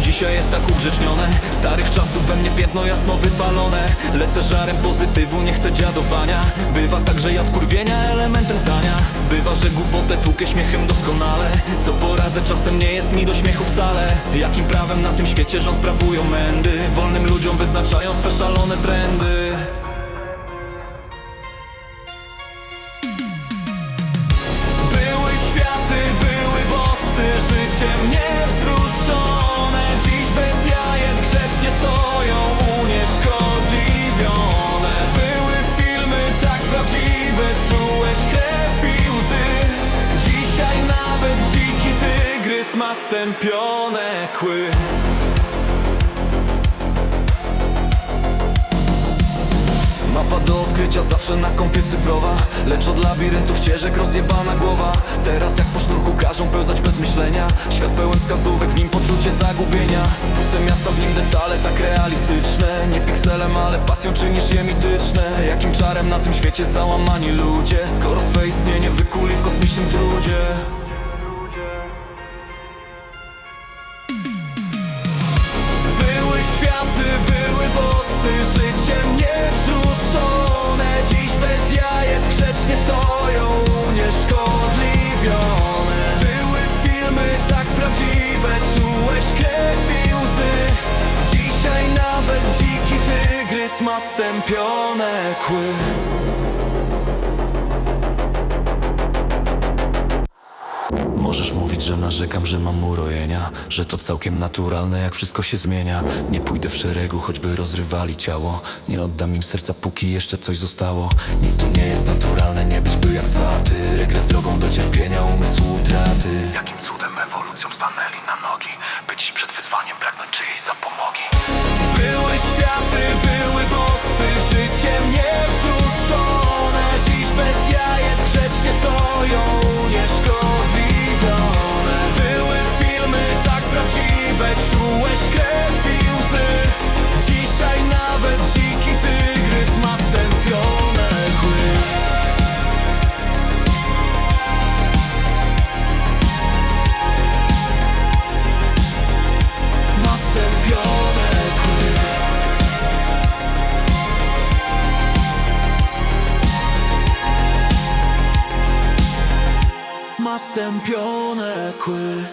dzisiaj jest tak ugrzecznione Starych czasów we mnie piętno jasno wypalone. Lecę żarem pozytywu, nie chcę dziadowania. Bywa tak, że jad kurwienia elementem zdania. Bywa, że głupotę tłukę śmiechem doskonale. Co poradzę, czasem nie jest mi do śmiechu wcale. Jakim prawem na tym świecie rząd sprawują mędy? Wolnym ludziom wyznaczają swe szalone trendy stępione kły. Mapa do odkrycia zawsze na kąpie cyfrowa Lecz od labiryntów ścieżek rozjebana głowa. Teraz jak po sznurku każą pełzać bez myślenia Świat pełen wskazówek, w nim poczucie zagubienia. Puste miasta, w nim detale tak realistyczne. Nie pikselem, ale pasją czynisz je mityczne. Jakim czarem na tym świecie załamani ludzie Skoro swe istnienie wykuli w kosmicznym trudzie życiem niewzruszone Dziś bez jajec grzecznie stoją unieszkodliwione. Były filmy tak prawdziwe, czułeś krew i łzy. Dzisiaj nawet dziki tygrys ma stępione kły Możesz mówić, że narzekam, że mam urojenia Że to całkiem naturalne, jak wszystko się zmienia. Nie pójdę w szeregu, choćby rozrywali ciało. Nie oddam im serca, póki jeszcze coś zostało. Nic tu nie jest naturalne, nie być by jak swaty. Regres drogą do cierpienia, umysłu utraty. Jakim cudem ewolucją stanęli Ma stępione kły